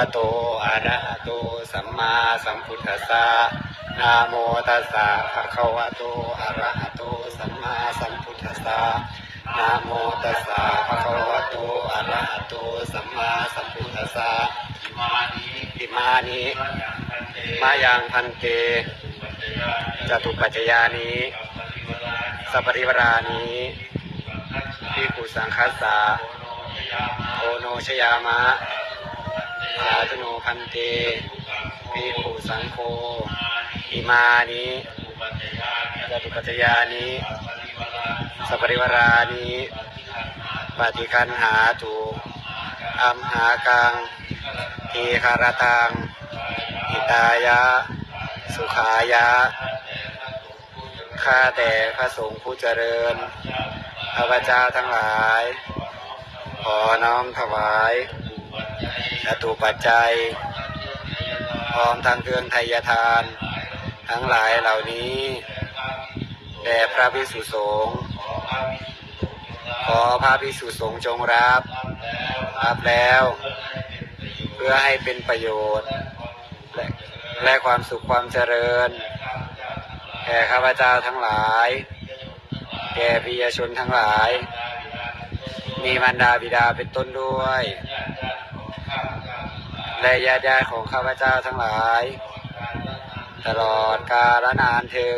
ะโตอะระหะโตสัมมาสัมพุทธัสสะนะโมตัสสะภะคะวะโตอะระหะโตสัมมาสัมพุทธัสสะนะโมตัสสะภะคะวะโตอะระหะโตสัมมาสัมพุทธัสสะอิมานิอิมานิมัจยังพันเตมายังพันเตจตุปัจจยานิสัพพะริวรานิสัพปริวรานิสัพพิกุสังคัสสะโอโนชยามะ สาธุโนพันเตพิกุสังโฆอิมานิจตุปัจจยานิสัพพะริวานิสัพปริวรานิปฏิคันหาตุอัมหากังทีคารตังหิตายะ สุขายะ ข้าแต่พระสงฆ์ผู้เจริญข้าพเจ้าทั้งหลาย ขอน้อมถวาย จตุปัจจัย พร้อมทางเครื่องไทยทาน ทั้งหลายเหล่านี้แด่พระพิสุสงฆ์ขอพระพิสุสงฆ์จงรับรับแล้ว เพื่อให้เป็นประโยชน์ และและความสุขความเจริญแก่ข้าพเจ้าทั้งหลาย แก่พิยชนทั้งหลาย มีมารดาบิดาเป็นต้นด้วย และญาติญาติของข้าพเจ้าทั้งหลาย ตลอดกาลนานเธอ